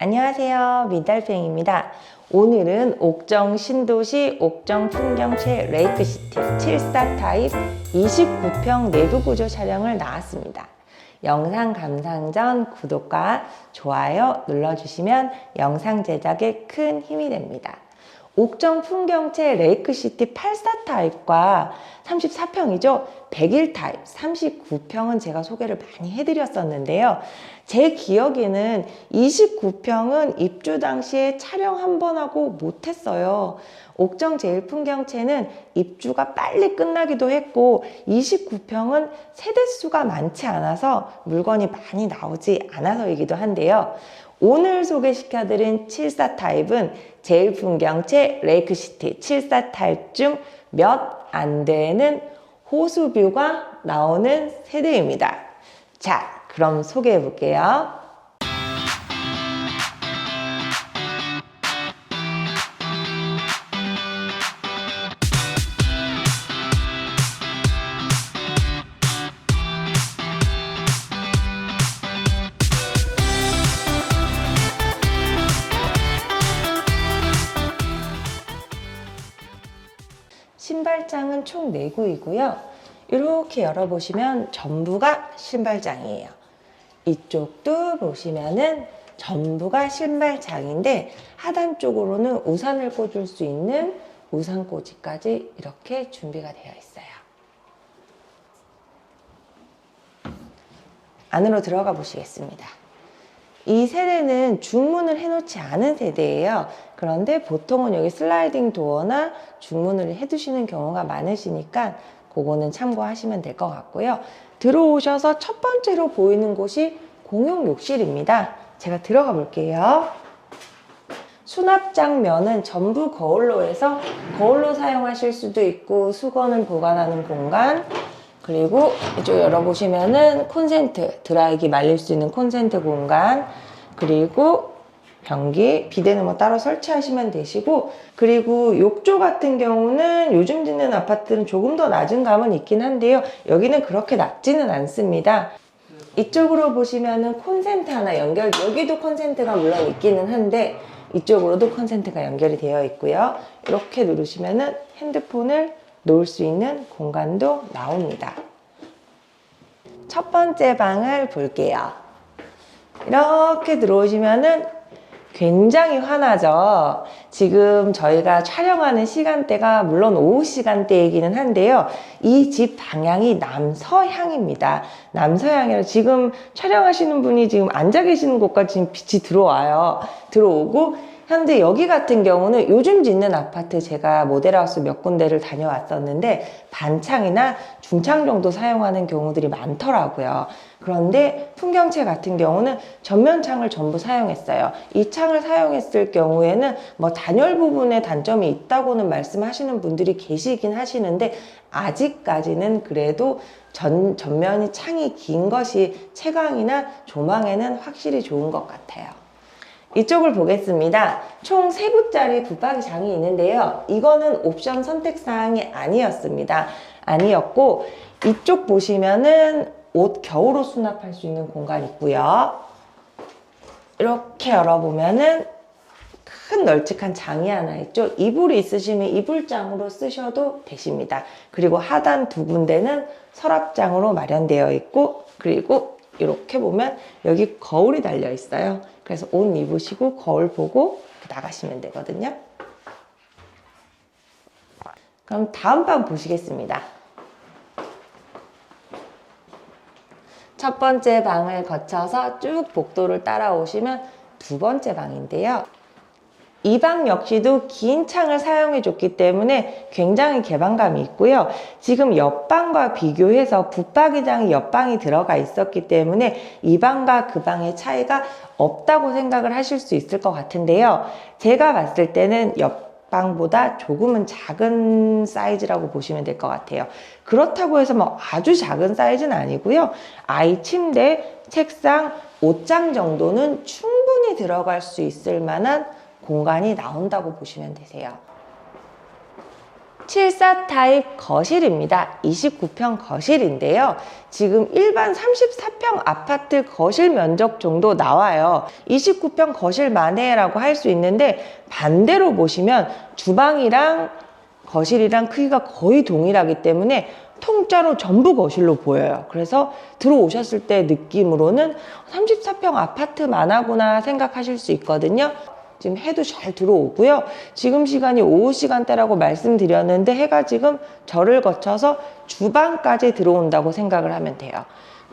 안녕하세요. 민달팽입니다. 오늘은 옥정 신도시 옥정 풍경채 레이크시티 74 타입 29평 내부 구조 촬영을 나왔습니다. 영상 감상 전 구독과 좋아요 눌러주시면 영상 제작에 큰 힘이 됩니다. 옥정 풍경채 레이크시티 84 타입과 34평이죠. 101 타입 39평은 제가 소개를 많이 해드렸었는데요. 제 기억에는 29평은 입주 당시에 촬영 한 번 하고 못했어요. 옥정 제일 풍경채는 입주가 빨리 끝나기도 했고 29평은 세대수가 많지 않아서 물건이 많이 나오지 않아서이기도 한데요. 오늘 소개시켜드린 74 타입은 제일 풍경채 레이크시티 74 타입 중 몇 안 되는 호수뷰가 나오는 세대입니다. 자, 그럼 소개해 볼게요. 신발장은 총 4구이고요. 이렇게 열어보시면 전부가 신발장이에요. 이쪽도 보시면은 전부가 신발장인데 하단 쪽으로는 우산을 꽂을 수 있는 우산 꽂이까지 이렇게 준비가 되어 있어요. 안으로 들어가 보시겠습니다. 이 세대는 중문을 해놓지 않은 세대예요. 그런데 보통은 여기 슬라이딩 도어나 중문을 해두시는 경우가 많으시니까 그거는 참고하시면 될 것 같고요. 들어오셔서 첫 번째로 보이는 곳이 공용 욕실입니다. 제가 들어가 볼게요. 수납장면은 전부 거울로 해서 거울로 사용하실 수도 있고 수건을 보관하는 공간 그리고 이쪽 열어보시면은 콘센트 드라이기 말릴 수 있는 콘센트 공간 그리고 변기 비데는 뭐 따로 설치하시면 되시고 그리고 욕조 같은 경우는 요즘 짓는 아파트는 조금 더 낮은 감은 있긴 한데요. 여기는 그렇게 낮지는 않습니다. 이쪽으로 보시면은 콘센트 하나 연결 여기도 콘센트가 물론 있기는 한데 이쪽으로도 콘센트가 연결이 되어 있고요. 이렇게 누르시면은 핸드폰을 놓을 수 있는 공간도 나옵니다 첫 번째 방을 볼게요 이렇게 들어오시면은 굉장히 환하죠. 지금 저희가 촬영하는 시간대가 물론 오후 시간대이기는 한데요. 이 집 방향이 남서향입니다. 남서향이라 지금 촬영하시는 분이 지금 앉아 계시는 곳까지 지금 빛이 들어와요. 들어오고 현재 여기 같은 경우는 요즘 짓는 아파트 제가 모델하우스 몇 군데를 다녀왔었는데 반창이나 중창 정도 사용하는 경우들이 많더라고요. 그런데 풍경채 같은 경우는 전면 창을 전부 사용했어요. 이 창을 사용했을 경우에는 뭐 단열 부분에 단점이 있다고는 말씀하시는 분들이 계시긴 하시는데 아직까지는 그래도 전, 전면이 창이 긴 것이 채광이나 조망에는 확실히 좋은 것 같아요. 이쪽을 보겠습니다. 총 3구짜리 붙박이 장이 있는데요. 이거는 옵션 선택사항이 아니었습니다. 아니었고 이쪽 보시면은 옷 겨울옷 수납할 수 있는 공간 있고요. 이렇게 열어보면은 큰 널찍한 장이 하나 있죠. 이불이 있으시면 이불장으로 쓰셔도 되십니다. 그리고 하단 두 군데는 서랍장으로 마련되어 있고 그리고 이렇게 보면 여기 거울이 달려 있어요. 그래서 옷 입으시고 거울 보고 나가시면 되거든요. 그럼 다음 방 보시겠습니다. 첫 번째 방을 거쳐서 쭉 복도를 따라오시면 두 번째 방인데요. 이 방 역시도 긴 창을 사용해 줬기 때문에 굉장히 개방감이 있고요. 지금 옆방과 비교해서 붙박이장이 옆방이 들어가 있었기 때문에 이 방과 그 방의 차이가 없다고 생각을 하실 수 있을 것 같은데요. 제가 봤을 때는 옆 방보다 조금은 작은 사이즈라고 보시면 될 것 같아요. 그렇다고 해서 뭐 아주 작은 사이즈는 아니고요. 아이 침대, 책상, 옷장 정도는 충분히 들어갈 수 있을 만한 공간이 나온다고 보시면 되세요. 74 타입 거실입니다. 29평 거실인데요. 지금 일반 34평 아파트 거실 면적 정도 나와요. 29평 거실만 해라고 할 수 있는데 반대로 보시면 주방이랑 거실이랑 크기가 거의 동일하기 때문에 통짜로 전부 거실로 보여요. 그래서 들어오셨을 때 느낌으로는 34평 아파트만 하구나 생각하실 수 있거든요. 지금 해도 잘 들어오고요. 지금 시간이 오후 시간대라고 말씀드렸는데 해가 지금 절을 거쳐서 주방까지 들어온다고 생각을 하면 돼요.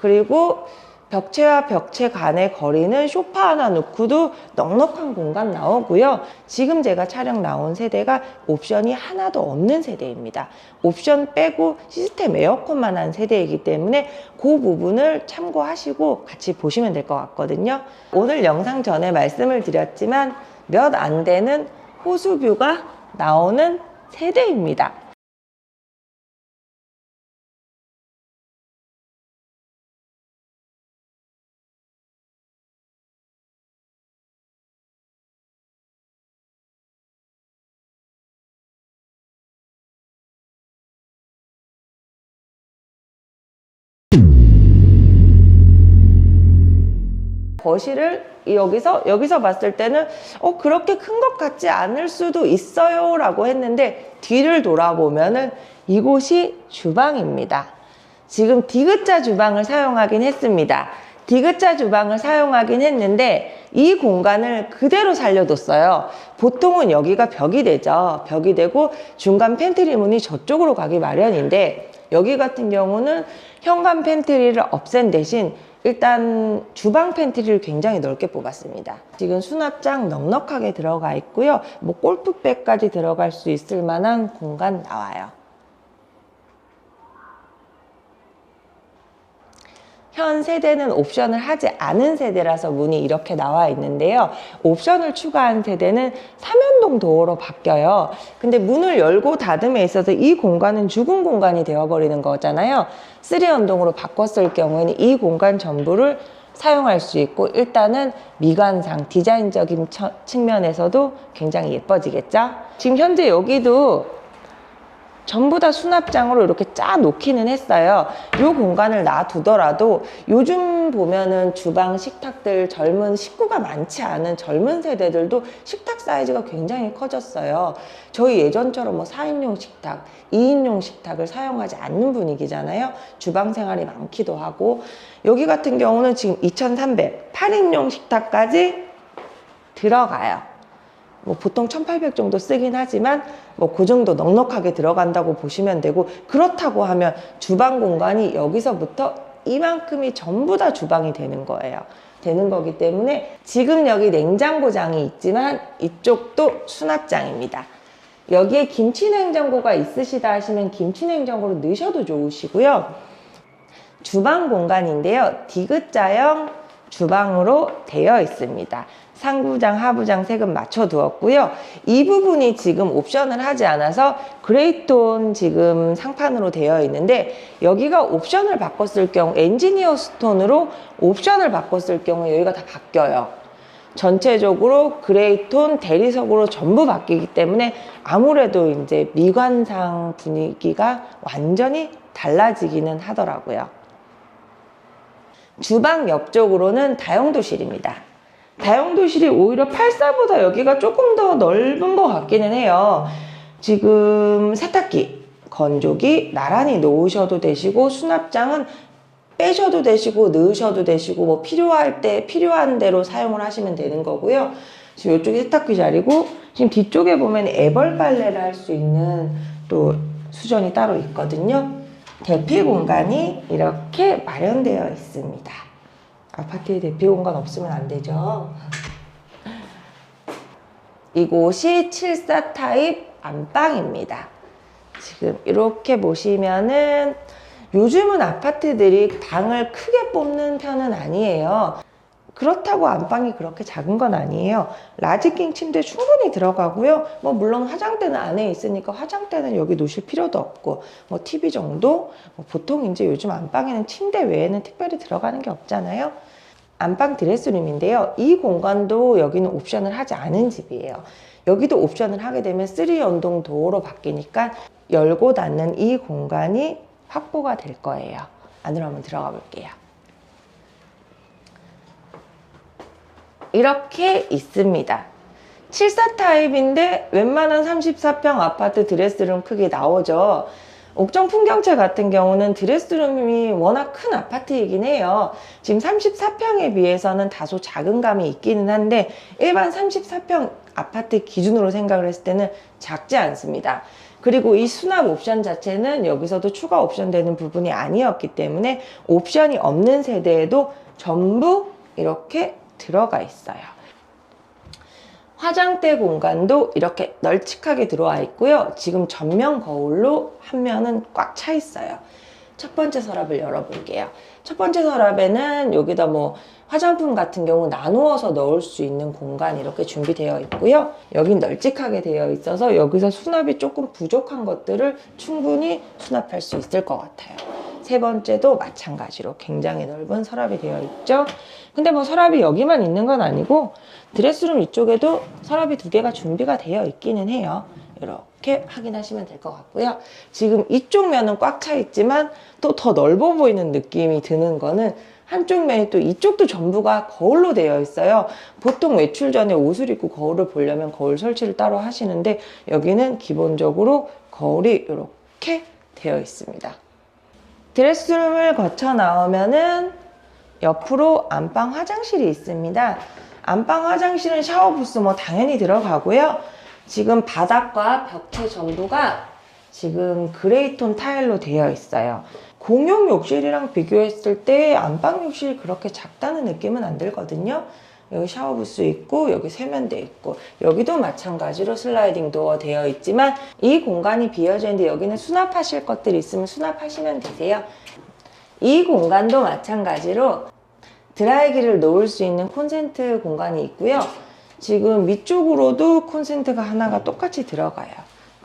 그리고 벽체와 벽체 간의 거리는 소파 하나 놓고도 넉넉한 공간 나오고요. 지금 제가 촬영 나온 세대가 옵션이 하나도 없는 세대입니다. 옵션 빼고 시스템 에어컨만 한 세대이기 때문에 그 부분을 참고하시고 같이 보시면 될 것 같거든요. 오늘 영상 전에 말씀을 드렸지만 몇 안 되는 호수뷰가 나오는 세대입니다. 거실을 여기서 여기서 봤을 때는 어 그렇게 큰 것 같지 않을 수도 있어요 라고 했는데 뒤를 돌아보면은 이곳이 주방입니다. 지금 디귿자 주방을 사용하긴 했습니다. 디귿자 주방을 사용하긴 했는데 이 공간을 그대로 살려뒀어요. 보통은 여기가 벽이 되죠. 벽이 되고 중간 팬트리 문이 저쪽으로 가기 마련인데 여기 같은 경우는 현관 팬트리를 없앤 대신 일단 주방 팬트리를 굉장히 넓게 뽑았습니다. 지금 수납장 넉넉하게 들어가 있고요. 뭐 골프백까지 들어갈 수 있을 만한 공간 나와요. 현 세대는 옵션을 하지 않은 세대라서 문이 이렇게 나와 있는데요. 옵션을 추가한 세대는 삼연동 도어로 바뀌어요. 근데 문을 열고 닫음에 있어서 이 공간은 죽은 공간이 되어버리는 거잖아요. 3연동으로 바꿨을 경우에는 이 공간 전부를 사용할 수 있고 일단은 미관상 디자인적인 처- 측면에서도 굉장히 예뻐지겠죠. 지금 현재 여기도 전부 다 수납장으로 이렇게 짜 놓기는 했어요. 이 공간을 놔두더라도 요즘 보면은 주방 식탁들 젊은 식구가 많지 않은 젊은 세대들도 식탁 사이즈가 굉장히 커졌어요. 저희 예전처럼 뭐 4인용 식탁, 2인용 식탁을 사용하지 않는 분위기잖아요. 주방 생활이 많기도 하고 여기 같은 경우는 지금 2,300, 8인용 식탁까지 들어가요. 뭐 보통 1800 정도 쓰긴 하지만 뭐 그 정도 넉넉하게 들어간다고 보시면 되고 그렇다고 하면 주방 공간이 여기서부터 이만큼이 전부 다 주방이 되는 거예요. 되는 거기 때문에 지금 여기 냉장고장이 있지만 이쪽도 수납장입니다. 여기에 김치 냉장고가 있으시다 하시면 김치 냉장고로 넣으셔도 좋으시고요. 주방 공간인데요. 디귿자형 주방으로 되어 있습니다. 상부장, 하부장 색은 맞춰 두었고요. 이 부분이 지금 옵션을 하지 않아서 그레이톤 지금 상판으로 되어 있는데 여기가 옵션을 바꿨을 경우 엔지니어 스톤으로 옵션을 바꿨을 경우 여기가 다 바뀌어요. 전체적으로 그레이톤 대리석으로 전부 바뀌기 때문에 아무래도 이제 미관상 분위기가 완전히 달라지기는 하더라고요. 주방 옆쪽으로는 다용도실입니다. 다용도실이 오히려 84보다 여기가 조금 더 넓은 것 같기는 해요. 지금 세탁기, 건조기 나란히 놓으셔도 되시고 수납장은 빼셔도 되시고 넣으셔도 되시고 뭐 필요할 때 필요한 대로 사용을 하시면 되는 거고요. 지금 이쪽이 세탁기 자리고 지금 뒤쪽에 보면 애벌 빨래를 할 수 있는 또 수전이 따로 있거든요. 대피 공간이 이렇게 마련되어 있습니다. 아파트에 대피 공간 없으면 안 되죠. 이곳이 74 타입 안방입니다. 지금 이렇게 보시면은 요즘은 아파트들이 방을 크게 뽑는 편은 아니에요. 그렇다고 안방이 그렇게 작은 건 아니에요. 라지킹 침대 충분히 들어가고요. 뭐 물론 화장대는 안에 있으니까 화장대는 여기 놓으실 필요도 없고 뭐 TV 정도 뭐 보통 이제 요즘 안방에는 침대 외에는 특별히 들어가는 게 없잖아요. 안방 드레스룸인데요. 이 공간도 여기는 옵션을 하지 않은 집이에요. 여기도 옵션을 하게 되면 3 연동 도어로 바뀌니까 열고 닫는 이 공간이 확보가 될 거예요. 안으로 한번 들어가 볼게요. 이렇게 있습니다. 74 타입인데 웬만한 34평 아파트 드레스룸 크기 나오죠. 옥정 풍경채 같은 경우는 드레스룸이 워낙 큰 아파트이긴 해요. 지금 34평에 비해서는 다소 작은 감이 있기는 한데 일반 34평 아파트 기준으로 생각을 했을 때는 작지 않습니다. 그리고 이 수납 옵션 자체는 여기서도 추가 옵션 되는 부분이 아니었기 때문에 옵션이 없는 세대에도 전부 이렇게 들어가 있어요. 화장대 공간도 이렇게 널찍하게 들어와 있고요. 지금 전면 거울로 한 면은 꽉 차 있어요. 첫 번째 서랍을 열어볼게요. 첫 번째 서랍에는 여기다 뭐 화장품 같은 경우 나누어서 넣을 수 있는 공간이 이렇게 준비되어 있고요. 여긴 널찍하게 되어 있어서 여기서 수납이 조금 부족한 것들을 충분히 수납할 수 있을 것 같아요. 세 번째도 마찬가지로 굉장히 넓은 서랍이 되어 있죠. 근데 뭐 서랍이 여기만 있는 건 아니고 드레스룸 이쪽에도 서랍이 두 개가 준비가 되어 있기는 해요. 이렇게 확인하시면 될 것 같고요. 지금 이쪽 면은 꽉 차 있지만 또 더 넓어 보이는 느낌이 드는 거는 한쪽 면이 또 이쪽도 전부가 거울로 되어 있어요. 보통 외출 전에 옷을 입고 거울을 보려면 거울 설치를 따로 하시는데 여기는 기본적으로 거울이 이렇게 되어 있습니다. 드레스룸을 거쳐 나오면은 옆으로 안방 화장실이 있습니다. 안방 화장실은 샤워 부스 뭐 당연히 들어가고요. 지금 바닥과 벽체 전부가 지금 그레이톤 타일로 되어 있어요. 공용 욕실이랑 비교했을 때 안방 욕실이 그렇게 작다는 느낌은 안 들거든요. 여기 샤워 부스 있고 여기 세면대 있고 여기도 마찬가지로 슬라이딩 도어 되어 있지만 이 공간이 비어져 있는데 여기는 수납하실 것들이 있으면 수납하시면 되세요. 이 공간도 마찬가지로 드라이기를 놓을 수 있는 콘센트 공간이 있고요. 지금 위쪽으로도 콘센트가 하나가 똑같이 들어가요.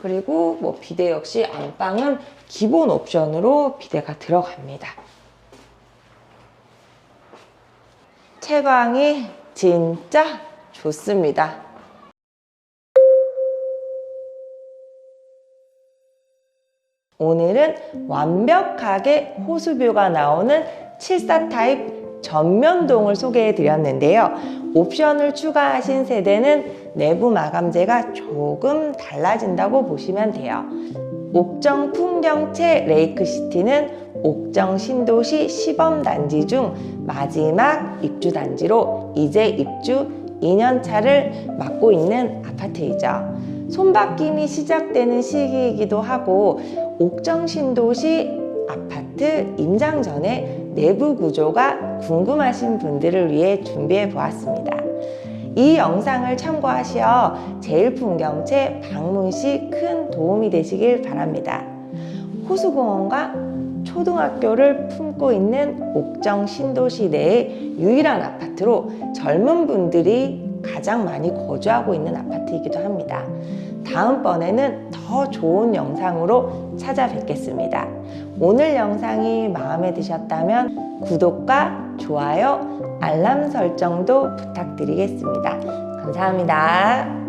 그리고 뭐 비데 역시 안방은 기본 옵션으로 비데가 들어갑니다. 채광이 진짜 좋습니다. 오늘은 완벽하게 호수뷰가 나오는 74 타입 전면동을 소개해 드렸는데요. 옵션을 추가하신 세대는 내부 마감재가 조금 달라진다고 보시면 돼요. 옥정 풍경채 레이크시티는 옥정 신도시 시범단지 중 마지막 입주단지로 이제 입주 2년차를 맡고 있는 아파트이죠. 손바뀜이 시작되는 시기이기도 하고 옥정 신도시 아파트 임장 전에 내부 구조가 궁금하신 분들을 위해 준비해 보았습니다. 이 영상을 참고하시어 제일 풍경채 방문 시 큰 도움이 되시길 바랍니다. 호수공원과 초등학교를 품고 있는 옥정 신도시 내의 유일한 아파트로 젊은 분들이 가장 많이 거주하고 있는 아파트이기도 합니다. 다음번에는 더 좋은 영상으로 찾아뵙겠습니다. 오늘 영상이 마음에 드셨다면 구독과 좋아요, 알람 설정도 부탁드리겠습니다. 감사합니다.